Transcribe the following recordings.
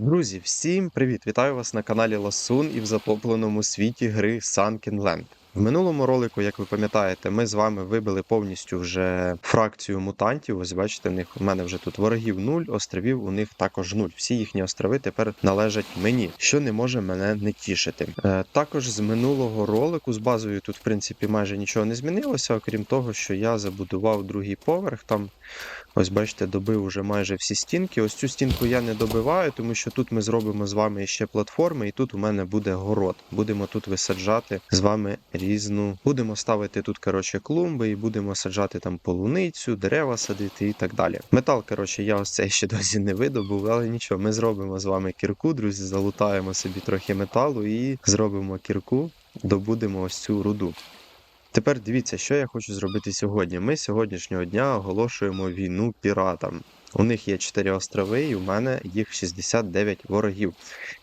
Друзі, всім привіт! Вітаю вас на каналі Ласун і в затопленому світі гри Sunken Land. В минулому ролику, як ви пам'ятаєте, ми з вами вибили повністю вже фракцію мутантів. Ось бачите, в них у мене вже тут ворогів нуль, островів у них також нуль. Всі їхні острови тепер належать мені, що не може мене не тішити. Е, також з минулого ролику з базою тут, в принципі, майже нічого не змінилося, окрім того, що я забудував другий поверх. Там Ось бачите, добив уже майже всі стінки. Ось цю стінку я не добиваю, тому що тут ми зробимо з вами ще платформи, і тут у мене буде город. Будемо тут висаджати з вами різну. Будемо ставити тут, коротше, клумби і будемо саджати там полуницю, дерева садити і так далі. Метал, коротше, я ось цей ще досі не видобув, але нічого, ми зробимо з вами кірку, друзі, залутаємо собі трохи металу і зробимо кірку, добудемо ось цю руду. Тепер дивіться, що я хочу зробити сьогодні. Ми сьогоднішнього дня оголошуємо війну піратам. У них є 4 острови, і у мене їх 69 ворогів.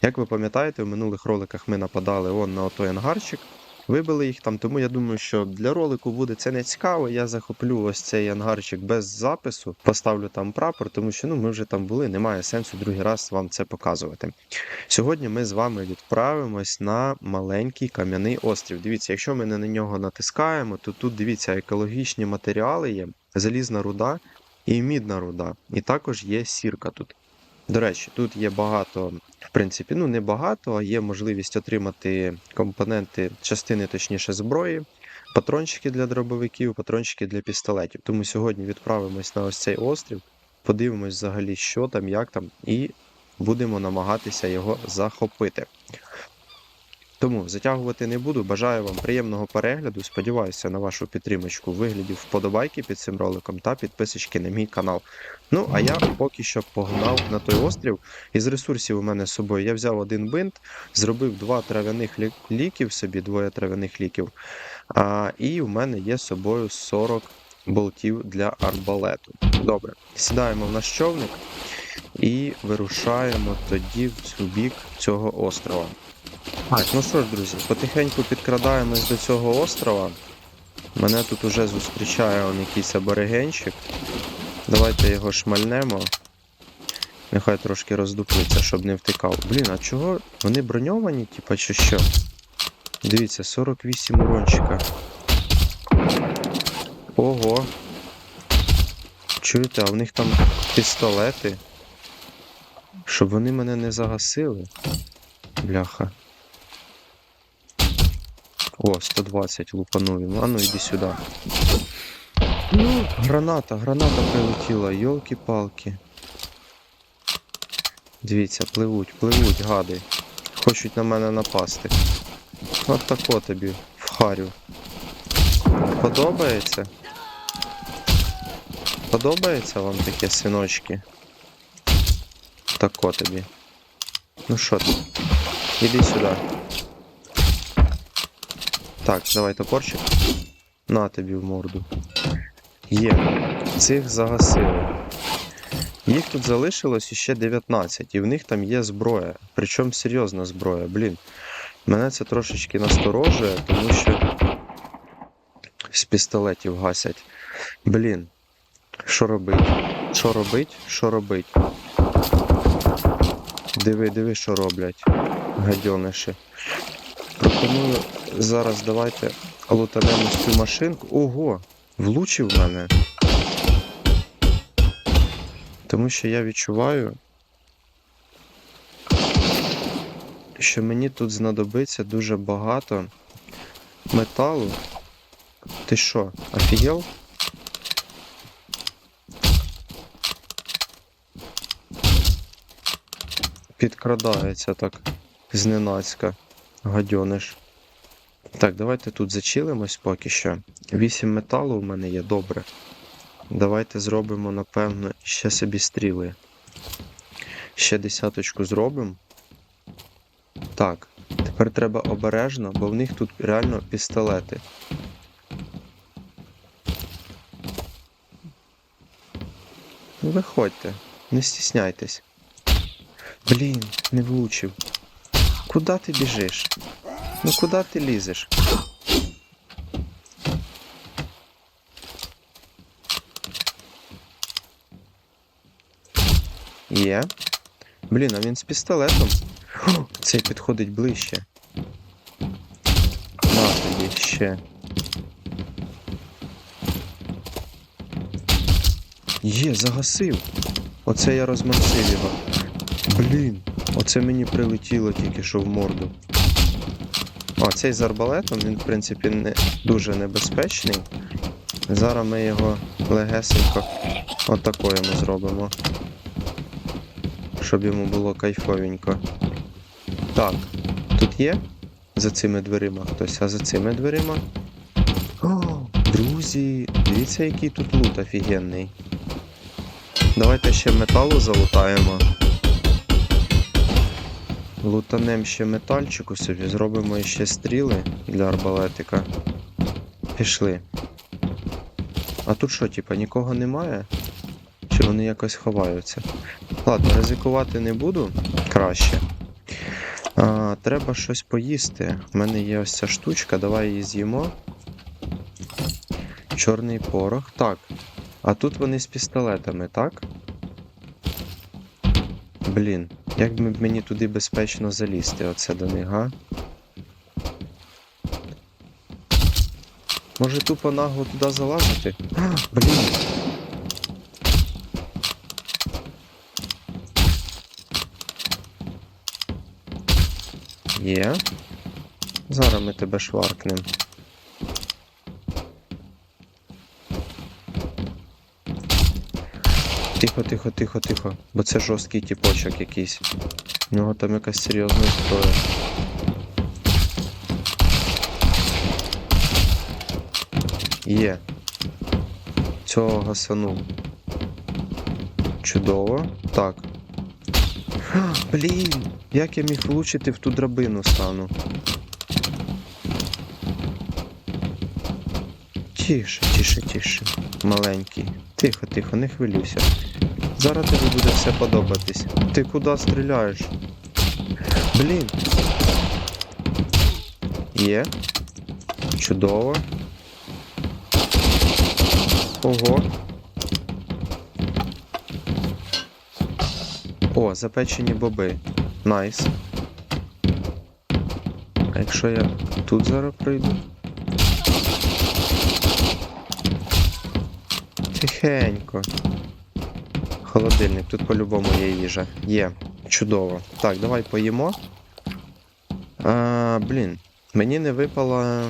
Як ви пам'ятаєте, в минулих роликах ми нападали он на отой ангарчик, вибили їх там, тому я думаю, що для ролику буде це не цікаво. Я захоплю ось цей ангарчик без запису, поставлю там прапор, тому що ну, ми вже там були, немає сенсу другий раз вам це показувати. Сьогодні ми з вами відправимось на маленький кам'яний острів. Дивіться, якщо ми на нього натискаємо, то тут дивіться, екологічні матеріали є, залізна руда і мідна руда. І також є сірка тут. До речі, тут є багато, принципі, ну а є можливість отримати компоненти, частини, точніше, зброї, патрончики для дробовиків, патрончики для пістолетів. Тому сьогодні відправимось на ось цей острів, подивимось взагалі, що там, як там, і будемо намагатися його захопити. Тому затягувати не буду. Бажаю вам приємного перегляду. Сподіваюся на вашу підтримочку в вигляді вподобайки під цим роликом та підписочки на мій канал. Ну, а я поки що погнав на той острів. Із ресурсів у мене з собою я взяв один бинт, зробив два трав'яних лі- ліків собі, двоє трав'яних ліків. А, і у мене є з собою 40 болтів для арбалету. Добре, сідаємо в наш човник і вирушаємо тоді в бік цього острова. Так, ну що ж, друзі, потихеньку підкрадаємось до цього острова. Мене тут уже зустрічає он якийсь аборигенчик. Давайте його шмальнемо. Нехай трошки роздуплиться, щоб не втикав. Блін, а чого? Вони броньовані, типа, чи що? Дивіться, 48 урончика. Ого. Чуєте, а в них там пістолети. Щоб вони мене не загасили. Бляха. О, 120 лупанув. А ну іди сюди. Ну, граната, граната прилетіла, йолки-палки. Дивіться, пливуть, пливуть, гади. Хочуть на мене напасти. От тако тобі вхарю. Подобається? Подобається вам таке синочки? Тако тобі. Ну що ти? Іди сюди. Так, давай топорчик. На тобі в морду. Є. Цих загасили. Їх тут залишилось іще 19, і в них там є зброя. Причому серйозна зброя. Блін. Мене це трошечки насторожує, тому що з пістолетів гасять. Блін. Що робить? Що робить? Що робить? Диви, диви, що роблять. Гадьониші. Пропоную зараз давайте лутанемо цю машинку. Ого! Влучив мене. Тому що я відчуваю, що мені тут знадобиться дуже багато металу. Ти що, офігел? Підкрадається так зненацька. Гадьониш. Так, давайте тут зачилимось поки що. 8 металу у мене є добре. Давайте зробимо, напевно, ще собі стріли. Ще десяточку зробимо. Так, тепер треба обережно, бо в них тут реально пістолети. Виходьте, не стісняйтесь. Блін, не влучив. Куда ти біжиш? Ну куди ти лізеш? Є. Блін, а він з пістолетом. Цей підходить ближче. На тобі ще. Є, загасив. Оце я розмансив його. Блін, оце мені прилетіло тільки що в морду. О, цей з арбалетом, він, в принципі, не дуже небезпечний. Зараз ми його легесенько отако зробимо. Щоб йому було кайфовенько. Так, тут є за цими дверима хтось, а за цими дверима. О, друзі, дивіться, який тут лут офігенний. Давайте ще металу залутаємо. Лутанем ще метальчику собі, зробимо ще стріли для арбалетика. Пішли. А тут що, типа, нікого немає? Чи вони якось ховаються? Ладно, ризикувати не буду краще. А, треба щось поїсти. У мене є ось ця штучка, давай її з'їмо. Чорний порох. Так. А тут вони з пістолетами, так? Блін, як би мені туди безпечно залізти, оце до них, га? Може тупо нагло туди залазити? А, блін. Є. Зараз ми тебе шваркнем. Тихо, тихо, тихо, тихо. Бо це жорсткий тіпочок якийсь. У нього там якась серйозна зброя. Є. Цього гасанув. Чудово. Так. Блін! Як я міг влучити в ту драбину стану? Тише, тише, тише. Маленький. Тихо, тихо, не хвилюйся. Зараз тобі буде все подобатись. Ти куди стріляєш? Блін. Є. Чудово. Ого. О, запечені боби. Найс. А якщо я тут зараз пройду? Тихенько. Холодильник, тут по-любому є їжа. Є. Чудово. Так, давай поїмо. А, блін, мені не випало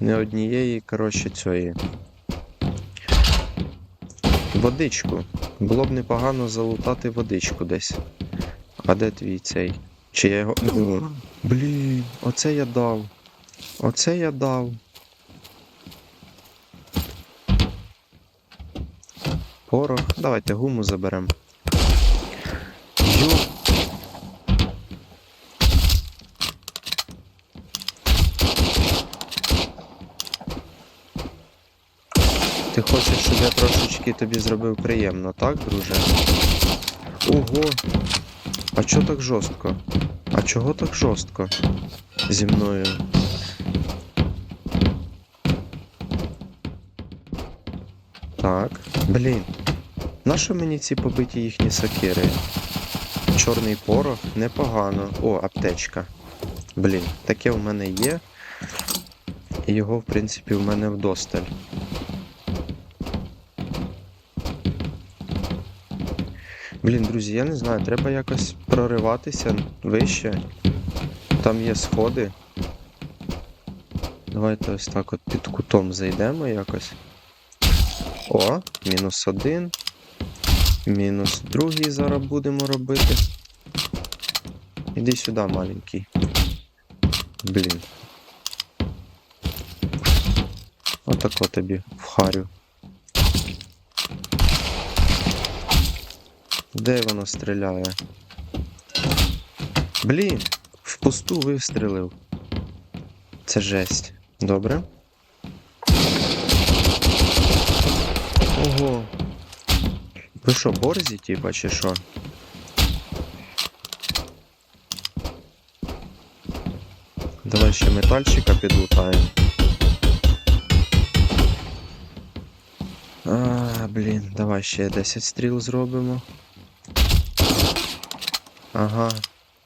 не однієї, коротше, цієї. Водичку. Було б непогано залутати водичку десь. А де твій цей? Чи я його. Блін, оце я дав. Оце я дав. Порох. Давайте гуму заберемо. Ти хочеш, щоб я трошечки тобі зробив приємно, так, друже? Ого! А чого так жорстко? А чого так жорстко? Зі мною. Так. Блін. Нащо мені ці побиті їхні сокири? Чорний порох непогано. О, аптечка. Блін, таке в мене є. І його, в принципі, в мене вдосталь. Блін, друзі, я не знаю, треба якось прориватися вище. Там є сходи. Давайте ось так от під кутом зайдемо якось. О, мінус один. Мінус другий зараз будемо робити. Іди сюди, маленький. Блін. Отако тобі вхарю. Де воно стріляє? Блін, в пусту вистрілив. Це жесть. Добре. Ого. Ви що, борзі, типа, чи що? Давай ще метальчика підлутаємо. А, блін, давай ще 10 стріл зробимо. Ага.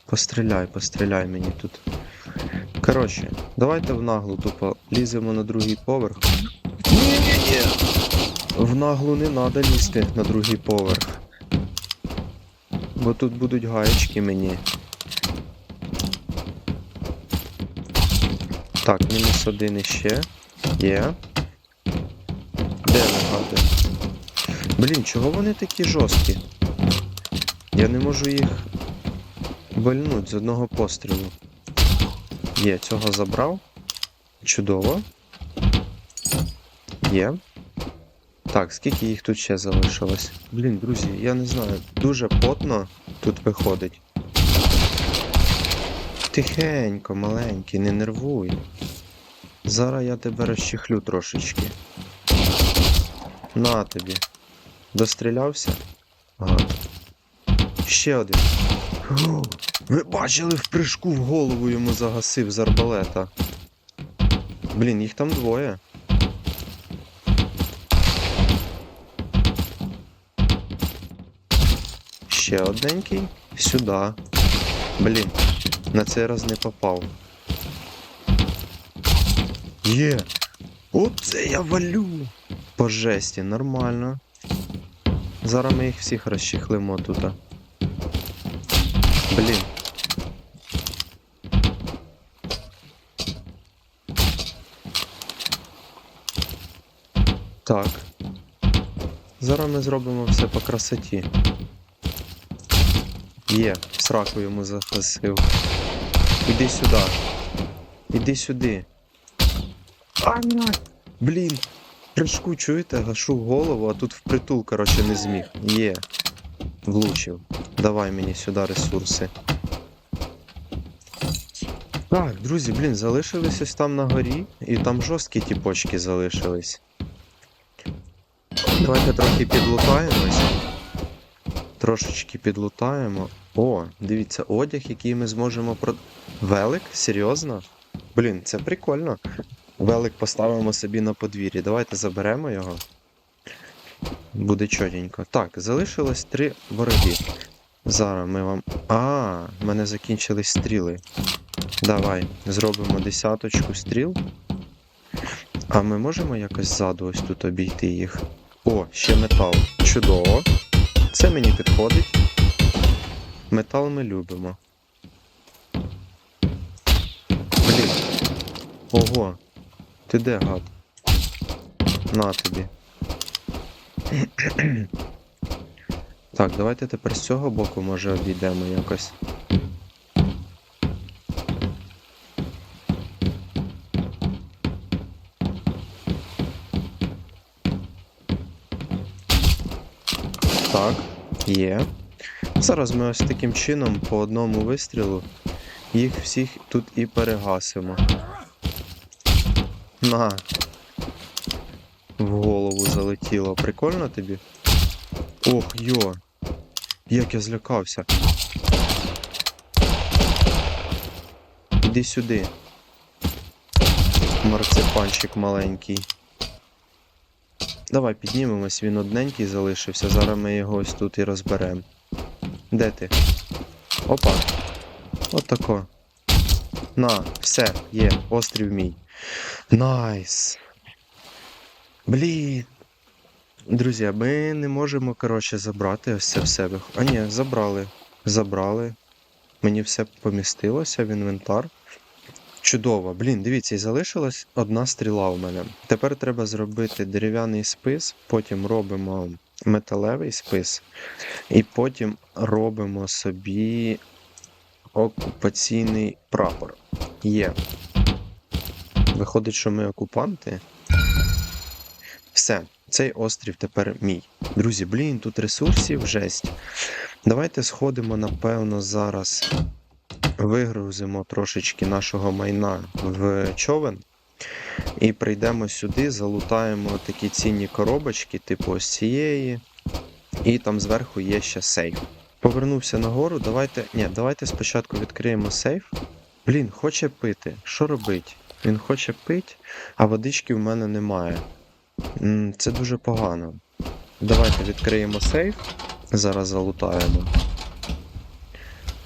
Постріляй, постріляй мені тут. Коротше, давайте в наглу тупо ліземо на другий поверх. Ні-ні-ні. В наглу не треба лізти на другий поверх. Бо тут будуть гаєчки мені. Так, мінус один іще. Є. Де нагади? Блін, чого вони такі жорсткі? Я не можу їх вальнуть з одного пострілу. Є, цього забрав. Чудово. Є. Так, скільки їх тут ще залишилось? Блін, друзі, я не знаю, дуже потно тут виходить. Тихенько, маленький, не нервуй. Зараз я тебе розчехлю трошечки. На тобі. Дострілявся? Ага. Ще один. Фу, Ви бачили в прыжку в голову йому загасив з арбалета. Блін, їх там двоє. Ще одненький. Сюди. Блін, на цей раз не попав. Є! Оце я валю! По жесті, нормально. Зараз ми їх всіх розчехлимо тут. Блін. Так. Зараз ми зробимо все по красоті. Є, сраку йому загасив. Іди сюди. Іди сюди. А! Блін. Прыжку, чуєте, гашу голову, а тут впритул, коротше, не зміг. Є. Влучив. Давай мені сюди ресурси. Так, друзі, блін, залишились ось там на горі, і там жорсткі ті почки залишились. Давайте трохи підлутаємось. Трошечки підлутаємо. О, дивіться, одяг, який ми зможемо про. Велик? Серйозно? Блін, це прикольно. Велик поставимо собі на подвір'ї. Давайте заберемо його. Буде чотенько. Так, залишилось три вороги. Зараз ми вам. А, в мене закінчились стріли. Давай, зробимо десяточку стріл. А ми можемо якось ззаду ось тут обійти їх. О, ще метал. Чудово. Це мені підходить. Метал ми любимо. Блін. Ого. Ти де, гад? На тобі. Так, давайте тепер з цього боку може обійдемо якось. Так, є. Зараз ми ось таким чином по одному вистрілу їх всіх тут і перегасимо. На. В голову залетіло. Прикольно тобі? Ох, йо. Як я злякався. Іди сюди. Марципанчик маленький. Давай піднімемось, він одненький залишився. Зараз ми його ось тут і розберемо. Де ти? Опа. Отако. На, все, є, острів мій. Найс. Блін. Друзі, ми не можемо, коротше, забрати ось це в себе. А ні, забрали. Забрали. Мені все помістилося в інвентар. Чудово. Блін, дивіться, і залишилась одна стріла у мене. Тепер треба зробити дерев'яний спис, потім робимо металевий спис, і потім робимо собі окупаційний прапор. Є. Виходить, що ми окупанти. Все, цей острів тепер мій. Друзі, блін, тут ресурсів жесть. Давайте сходимо, напевно, зараз вигрузимо трошечки нашого майна в човен. І прийдемо сюди, залутаємо такі цінні коробочки, типу ось цієї. І там зверху є ще сейф. Повернувся нагору. Давайте. Ні, давайте спочатку відкриємо сейф. Блін, хоче пити. Що робить? Він хоче пити, а водички в мене немає. Це дуже погано. Давайте відкриємо сейф. Зараз залутаємо.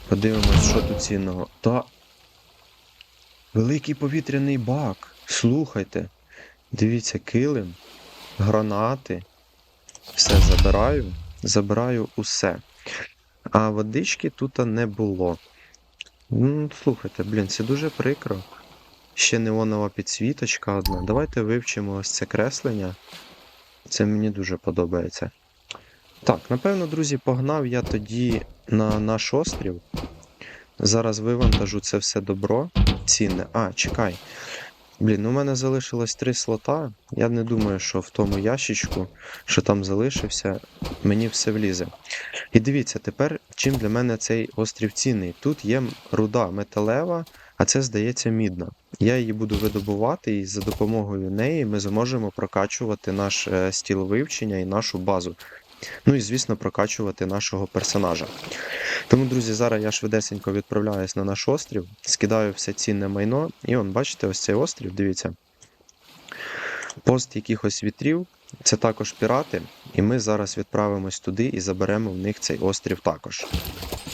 Подивимось, що тут цінного. Та. Великий повітряний бак. Слухайте. Дивіться, килим, гранати. Все забираю. Забираю усе. А водички тут не було. Ну, слухайте, блін, це дуже прикро. Ще неонова підсвіточка одна. Давайте вивчимо ось це креслення. Це мені дуже подобається. Так, напевно, друзі, погнав я тоді на наш острів. Зараз вивантажу це все добро. Цінне. А, чекай. Блін, ну, у мене залишилось три слота. Я не думаю, що в тому ящичку, що там залишився, мені все влізе. І дивіться, тепер чим для мене цей острів цінний. Тут є руда металева, а це, здається, мідна. Я її буду видобувати, і за допомогою неї ми зможемо прокачувати наш е, стіл вивчення і нашу базу. Ну і, звісно, прокачувати нашого персонажа. Тому, друзі, зараз я швидесенько відправляюсь на наш острів, скидаю все цінне майно, і он, бачите, ось цей острів, дивіться. Пост якихось вітрів, це також пірати, і ми зараз відправимось туди і заберемо в них цей острів також.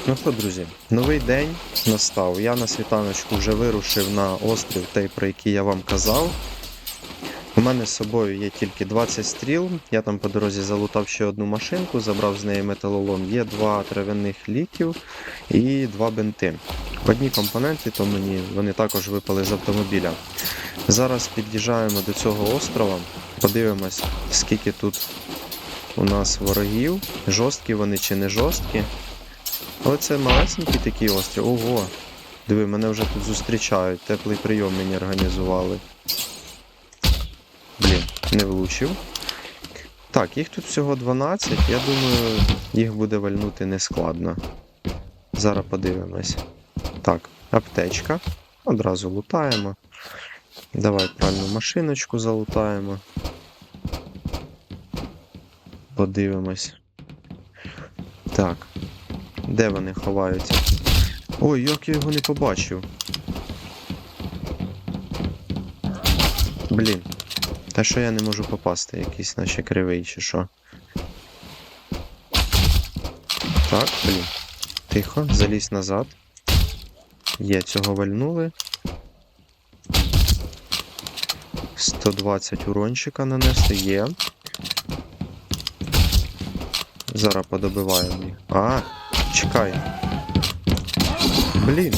Ну що, друзі, новий день настав. Я на світаночку вже вирушив на острів, той, про який я вам казав. У мене з собою є тільки 20 стріл. Я там по дорозі залутав ще одну машинку, забрав з неї металолом. Є два трав'яних ліків і два бенти. Одні компоненти, то мені вони також випали з автомобіля. Зараз під'їжджаємо до цього острова, подивимось, скільки тут у нас ворогів, жорсткі вони чи не жорсткі. Але це малесенький такий острів. Ого! Диви, мене вже тут зустрічають, теплий прийом мені організували. Блін, не влучив. Так, їх тут всього 12. Я думаю, їх буде вальнути нескладно. Зараз подивимось. Так, аптечка. Одразу лутаємо. Давай пральну машиночку залутаємо. Подивимось. Так. Де вони ховаються? Ой, як я його не побачив. Блін. Та що я не можу попасти, якийсь наче кривий чи що. Так, блін. Тихо, залізь назад. Є, цього вальнули. 120 урончика нанесли, є. Зараз подобиваємо їх. А, чекай. Блін.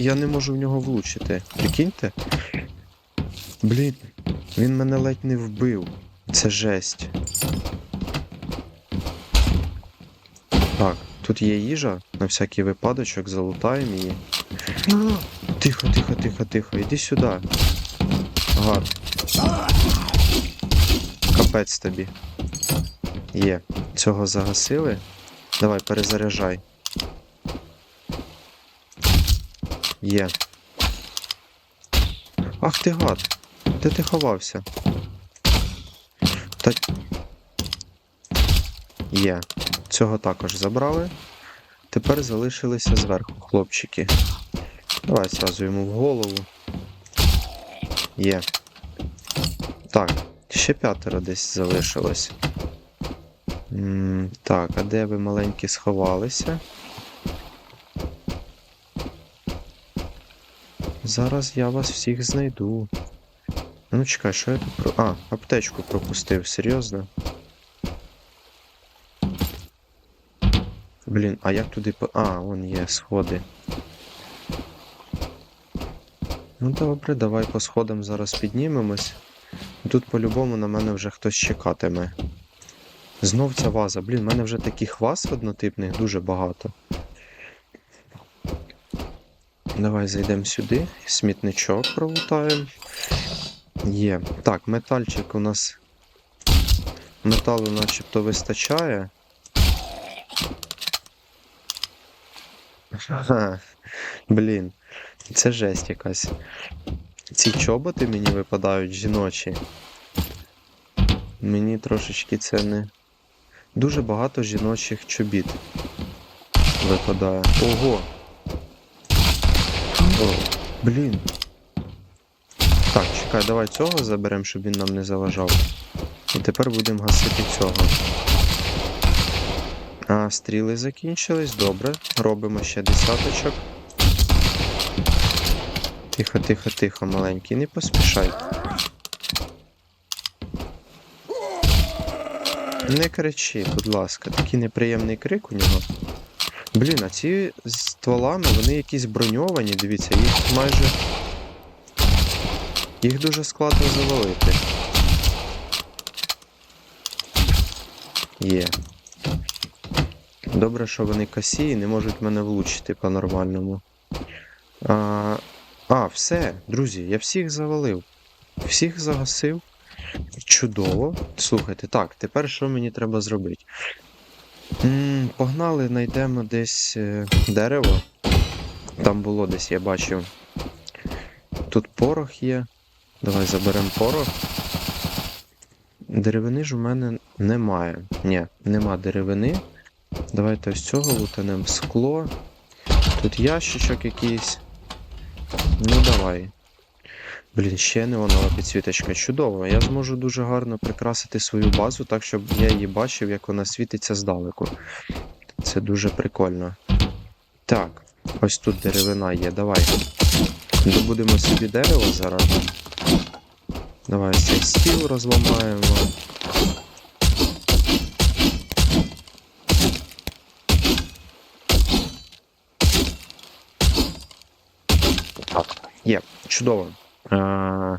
Я не можу в нього влучити. Прикиньте. Блін, він мене ледь не вбив. Це жесть. Так, тут є їжа, на всякий випадочок, залутаємо її. Тихо, тихо, тихо, тихо, іди сюди. Гад. Капець тобі. Є. Цього загасили. Давай, перезаряджай. Є. Ах ти гад! Де ти ховався? Та... Є. Цього також забрали. Тепер залишилися зверху хлопчики. Давай зразу йому в голову. Є. Так, ще п'ятеро десь залишилось. М, Так, а де ви маленькі сховалися? Зараз я вас всіх знайду. Ну чекай, що я тут про. А, аптечку пропустив, серйозно? Блін, а як туди по. А, вон є сходи. Ну добре, давай по сходам зараз піднімемось. Тут по-любому на мене вже хтось чекатиме. Знов ця ваза. Блін, в мене вже таких ваз однотипних дуже багато. Давай зайдемо сюди, смітничок пролутаємо. Є. Так, метальчик у нас. Металу начебто вистачає. Ага. Блін, це жесть якась. Ці чоботи мені випадають жіночі. Мені трошечки це не. Дуже багато жіночих чобіт випадає. Ого! Блін. Так, чекай, давай цього заберемо, щоб він нам не заважав. І тепер будемо гасити цього. А, стріли закінчились, добре. Робимо ще десяточок. Тихо, тихо, тихо, маленький, не поспішай. Не кричи, будь ласка, такий неприємний крик у нього. Блін, а ці стволами, вони якісь броньовані, дивіться, їх майже. Їх дуже складно завалити. Є. Добре, що вони косі і не можуть мене влучити по-нормальному. А, а, все, друзі, я всіх завалив. Всіх загасив. Чудово. Слухайте, так, тепер що мені треба зробити? М погнали, знайдемо десь е, дерево. Там було десь, я бачив. Тут порох є. Давай заберемо порох. Деревини ж у мене немає. Ні, нема деревини. Давайте ось цього лутанемо скло. Тут ящичок якийсь. Ну давай. Блін, ще неонова підсвіточка. Чудово. Я зможу дуже гарно прикрасити свою базу, так щоб я її бачив, як вона світиться здалеку. Це дуже прикольно. Так, ось тут деревина є, давай. Добудемо собі дерево зараз. Давай цей стіл розламаємо. Є, чудово. А,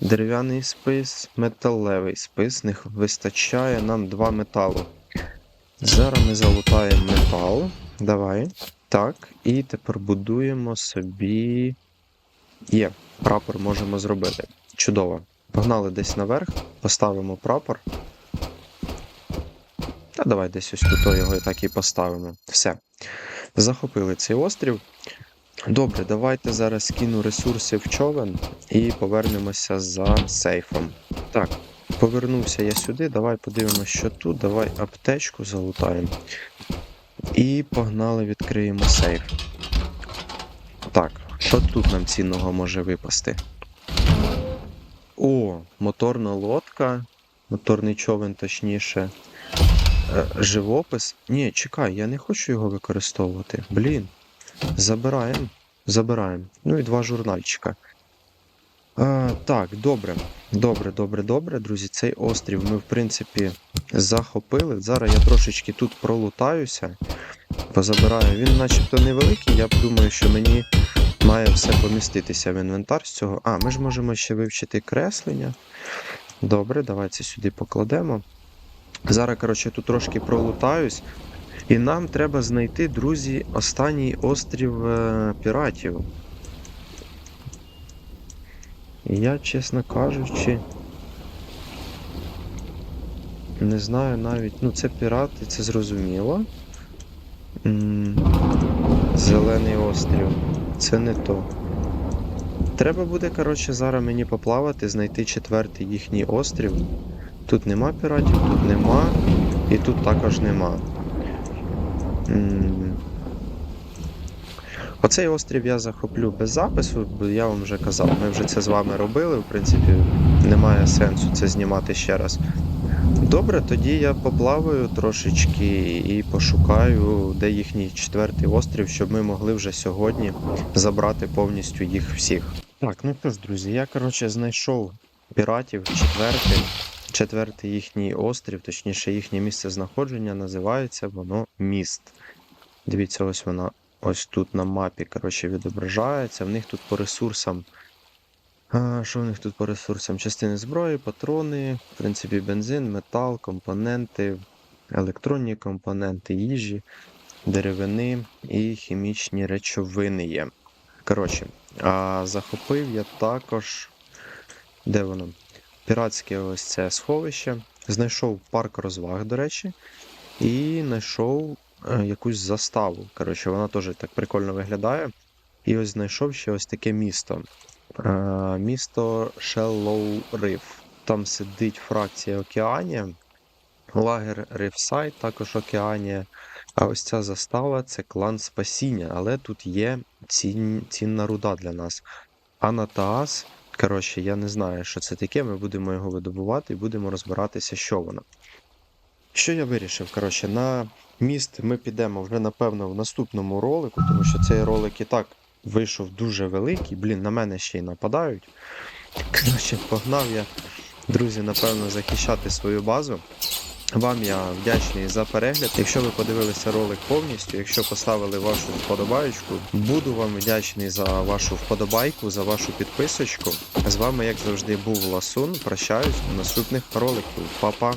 дерев'яний спис, металевий спис. Не вистачає нам два металу. Зараз ми залутаємо метал. Давай. Так, і тепер будуємо собі. Є, прапор можемо зробити. Чудово. Погнали десь наверх, поставимо прапор. Та давай десь ось тут його і так і поставимо. Все. Захопили цей острів. Добре, давайте зараз скину ресурси в човен і повернемося за сейфом. Так, повернувся я сюди. Давай подивимося, що тут. Давай аптечку залутаємо. І погнали, відкриємо сейф. Так, що тут нам цінного може випасти? О, моторна лодка. Моторний човен, точніше. Е, живопис. Ні, чекай, я не хочу його використовувати. Блін. Забираємо. Забираємо. Ну і два журнальчика. А, так, добре. Добре, добре, добре, друзі. Цей острів ми, в принципі, захопили. Зараз я трошечки тут пролутаюся. Позабираю. Він начебто невеликий, я думаю, що мені має все поміститися в інвентар з цього. А, ми ж можемо ще вивчити креслення. Добре, давай це сюди покладемо. Зараз, коротше, тут трошки пролутаюсь. І нам треба знайти, друзі, останній острів е, піратів. Я, чесно кажучи, не знаю навіть. Ну, це пірати, це зрозуміло. Зелений острів. Це не то. Треба буде, коротше, зараз мені поплавати, знайти четвертий їхній острів. Тут нема піратів, тут нема, і тут також нема. Оцей острів я захоплю без запису, бо я вам вже казав, ми вже це з вами робили, в принципі, немає сенсу це знімати ще раз. Добре, тоді я поплаваю трошечки і пошукаю, де їхній четвертий острів, щоб ми могли вже сьогодні забрати повністю їх всіх. Так, ну що ж, друзі, я коротше знайшов піратів четвертий. Четвертий їхній острів, точніше їхнє місце знаходження, називається воно міст. Дивіться, ось вона ось тут на мапі коротше, відображається. В них тут по ресурсам. А, Що в них тут по ресурсам? Частини зброї, патрони, в принципі, бензин, метал, компоненти, електронні компоненти, їжі, деревини і хімічні речовини є. Коротше, а захопив я також. Де воно? Піратське ось це сховище. Знайшов парк розваг, до речі, і знайшов е, якусь заставу. Коротше, вона теж так прикольно виглядає. І ось знайшов ще ось таке місто. Е, місто Shallow Reef. Там сидить фракція Океанія. Лагер Рифсайд, також Океанія. А ось ця застава це клан Спасіння, але тут є цін, цінна руда для нас. Анатаас, коротше, я не знаю, що це таке. Ми будемо його видобувати і будемо розбиратися, що воно. Що я вирішив? Коротше, на міст ми підемо вже, напевно, в наступному ролику, тому що цей ролик і так вийшов дуже великий. Блін, на мене ще й нападають. Коротше, погнав я, друзі, напевно, захищати свою базу. Вам я вдячний за перегляд. Якщо ви подивилися ролик повністю, якщо поставили вашу вподобайку, буду вам вдячний за вашу вподобайку, за вашу підписочку. З вами, як завжди, був Ласун. Прощаюсь до наступних роликів. Па-па!